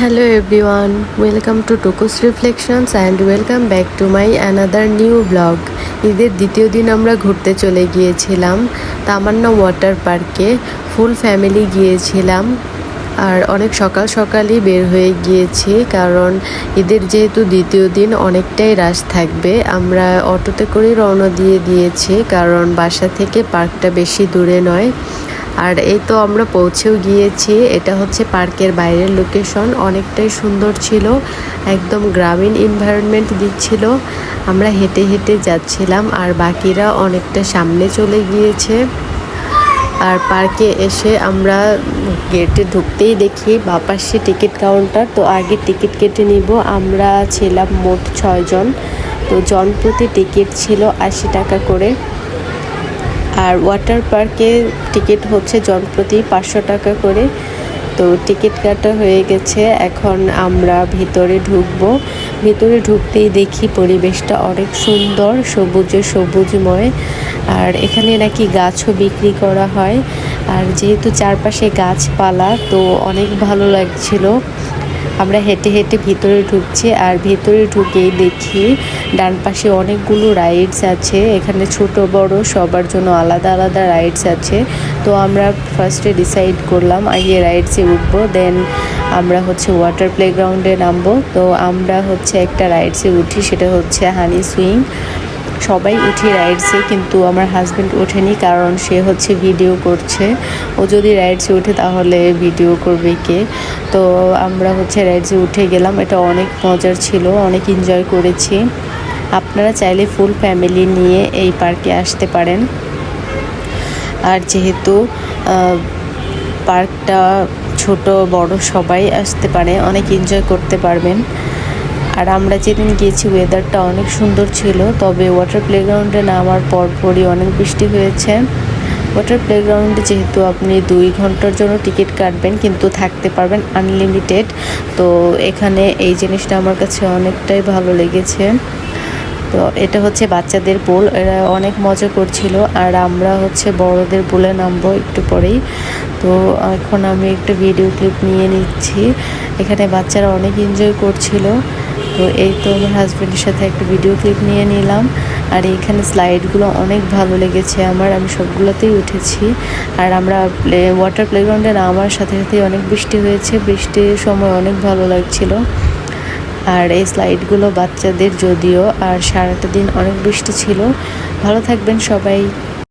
Hello everyone, welcome to Tokus Reflections and welcome back to my another new blog ঈদের দ্বিতীয় দিন আমরা ঘুরতে চলে গিয়েছিলাম তামান্না ওয়াটার পার্কে ফুল ফ্যামিলি গিয়েছিলাম আর অনেক সকাল সকালই বের হয়ে গিয়েছি কারণ ঈদের যেহেতু দ্বিতীয় দিন অনেকটাই রাশ থাকবে। আমরা অটোতে করেই রওনা দিয়ে দিয়েছি কারণ বাসা থেকে পার্কটা বেশি দূরে নয়। আর এই তো আমরা পৌঁছেও গিয়েছি। এটা হচ্ছে পার্কের বাইরের লোকেশন অনেকটাই সুন্দর ছিল। একদম গ্রামীণ এনভায়রনমেন্ট দিচ্ছিল। আমরা হেঁটে হেঁটে যাচ্ছিলাম আর বাকিরা অনেকটা সামনে চলে গিয়েছে। আর পার্কে এসে আমরা গেটে ঢুকতেই দেখি বাপাসে টিকিট কাউন্টার। তো আগে টিকিট কেটে নিব। আমরা ছিলাম মোট ছয়জন। তো জন প্রতি টিকিট ছিল আশি টাকা করে। আর ওয়াটার পার্কে টিকিট হচ্ছে জনপ্রতি পাঁচশো টাকা করে। তো টিকিট কাটা হয়ে গেছে, এখন আমরা ভিতরে ঢুকবো। ভিতরে ঢুকতেই দেখি পরিবেশটা অনেক সুন্দর, সবুজে সবুজময়। আর এখানে নাকি গাছও বিক্রি করা হয়। আর যেহেতু চারপাশে গাছপালা, তো অনেক ভালো লাগছিল। আমরা হেঁটে হেঁটে ভিতরে ঢুকছি আর ভিতরে ঢুকেই দেখি ডান পাশে অনেকগুলো রাইডস আছে। এখানে ছোট, বড় সবার জন্য আলাদা আলাদা রাইডস আছে। তো আমরা ফার্স্টে ডিসাইড করলাম, আগে রাইডসে উঠবো দেন আমরা হচ্ছে ওয়াটার প্লেগ্রাউন্ডে নামবো। তো আমরা হচ্ছে একটা রাইডসে উঠি, সেটা হচ্ছে হানি সুইং সবাই উঠি রাইডসে কিন্তু আমার হাজব্যান্ড ওঠেনি কারণ সে হচ্ছে ভিডিও করছে। ও যদি রাইডসে ওঠে তাহলে ভিডিও করবে কে? তো আমরা হচ্ছে রাইডসে উঠে গেলাম। এটা অনেক মজার ছিল, অনেক এনজয় করেছি। আপনারা চাইলে ফুল ফ্যামিলি নিয়ে এই পার্কে আসতে পারেন। আর যেহেতু পার্কটা ছোট, বড় সবাই আসতে পারে, অনেক এনজয় করতে পারবেন। আর আমরা যেদিন গিয়েছি ওয়েদারটা অনেক সুন্দর ছিল, তবে ওয়াটার প্লেগ্রাউন্ডে নামার পরপরই অনেক বৃষ্টি হয়েছে। ওয়াটার প্লেগ্রাউন্ডে যেহেতু আপনি দুই ঘণ্টার জন্য টিকিট কাটবেন, কিন্তু থাকতে পারবেন আনলিমিটেড তো এখানে এই জিনিসটা আমার কাছে অনেকটাই ভালো লেগেছে। তো এটা হচ্ছে বাচ্চাদের পুল এরা অনেক মজা করছিল। আর আমরা হচ্ছে বড়দের পুলে নামবো একটু পরেই। তো এখন আমি একটা ভিডিও ক্লিপ নিয়ে নিচ্ছি। এখানে বাচ্চারা অনেক এনজয় করছিল। তো এই তো আমার হাজব্যান্ডের সাথে একটা ভিডিও ক্লিপ নিয়ে নিলাম। আর এইখানে স্লাইডগুলো অনেক ভালো লেগেছে আমার, আমি সবগুলোতেই উঠেছি। আর আমরা প্লে ওয়াটার প্লেগ্রাউন্ডে নামার সাথে সাথে অনেক বৃষ্টি হয়েছে, বৃষ্টির সময় অনেক ভালো লাগছিল। আর এই স্লাইডগুলো বাচ্চাদের যদিও, আর সারাটা দিন অনেক বৃষ্টি ছিল। ভালো থাকবেন সবাই।